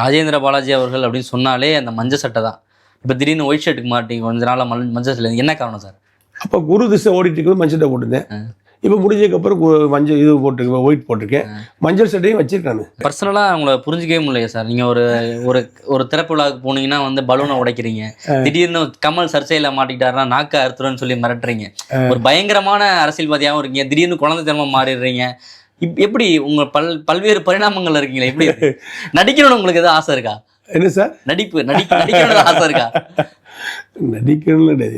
ராஜேந்திர பாலாஜி அவர்கள் அப்படின்னு சொன்னாலே அந்த மஞ்சள் சட்டை தான். இப்போ திடீர்னு ஒயிட் ஷர்ட்டுக்கு மாட்டீங்க கொஞ்ச நாளாக மல் மஞ்சள் சட்டை என்ன காரணம் சார் அப்போ குரு திசை ஓடிட்டு இருக்கும்போது மஞ்சள் சட்டை போட்டிருந்தேன். இப்போ முடிஞ்சதுக்கப்புறம் மஞ்சள் இது போட்டிருக்கேன் ஒயிட் போட்டிருக்கேன். மஞ்சள் சட்டையும் வச்சிருக்கானு பர்சனலாக உங்களை புரிஞ்சிக்கவே முடியல சார் நீங்கள் ஒரு ஒரு ஒரு திறப்பு விழாவுக்கு போனீங்கன்னா வந்து பலூனை உடைக்கிறீங்க. திடீர்னு கமல் சர்ச்சையில் மாட்டிக்கிட்டாருன்னா நாக்க அறுத்துறன்னு சொல்லி மிரட்டுறீங்க. ஒரு பயங்கரமான அரசியல்வாதியாகவும் இருக்கீங்க. திடீர்னு குழந்தைத்தனமா மாறிடுறீங்க. இப் எப்படி உங்க பல் பல்வேறு பரிணாமங்கள் இருக்கீங்களா? எப்படி? நடிக்கணும்னு உங்களுக்கு எதாவது ஆசை இருக்கா? என்ன சார்? நடிப்பு நடிக்க நடிக்கணும்னு ஆசை இருக்கா? நடிக்கணும்னு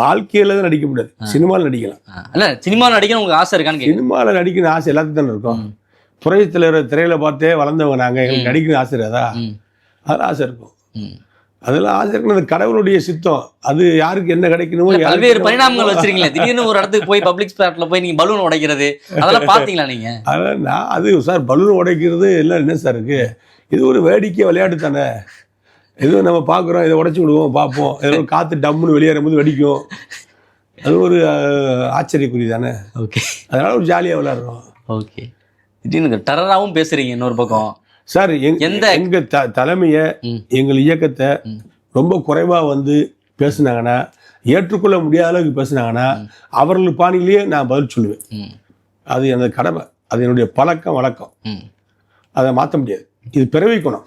வாழ்க்கையில தான் நடிக்க முடியாது. சினிமாவில் நடிக்கலாம். இல்ல சினிமா நடிக்கணும் உங்களுக்கு ஆசை இருக்கான்னு. சினிமாவில் நடிக்கணும் ஆசை எல்லாத்துக்கும் தானே இருக்கும். புரட்சித்தில் திரையில பார்த்தே வளர்ந்தவங்க நாங்கள் எங்களுக்கு நடிக்கணும் ஆசை இருக்காதா அதெல்லாம் ஆசை இருக்கும். அதெல்லாம் ஆசை அது கடவுளுடைய சித்தம். அது யாருக்கு என்ன கிடைக்கணுமோ பல்வேறு பரிணாமங்கள் வச்சிருக்கீங்களா. திடீர்னு ஒரு இடத்துக்கு போய் பப்ளிக் ஸ்பாட்ல போய் நீங்க பலூன் உடைக்கிறது அதெல்லாம் பாத்தீங்களா நீங்க? அதான் நான் அது சார் பலூன் உடைக்கிறது எல்லாம் என்ன சார் இருக்கு? இது ஒரு வேடிக்கை விளையாட்டு தானே. எதுவும் நம்ம பார்க்குறோம் இதை உடைச்சி விடுவோம் பார்ப்போம். ஏதோ காற்று டம்முன்னு வெளியேறும் போது வெடிக்கும். அது ஒரு ஆச்சரியக்குறி தானே. ஓகே அதனால ஒரு ஜாலியாக விளையாடுறோம். ஓகே திடீர்னு டெரராகவும் பேசுறீங்க இன்னொரு பக்கம். சார் எங் எந்த- எங்க த தலைமையை. எங்கள் இயக்கத்தை. ரொம்ப குறைவா வந்து பேசுனாங்கன்னா ஏற்றுக்கொள்ள முடியாத அளவுக்கு பேசுனாங்கன்னா அவர்கள் பாணியிலேயே நான் பதில் சொல்லுவேன். அது எனது கடமை. அது என்னுடைய பழக்கம் வழக்கம். அதை மாற்ற முடியாது. இது பிறவி குணம்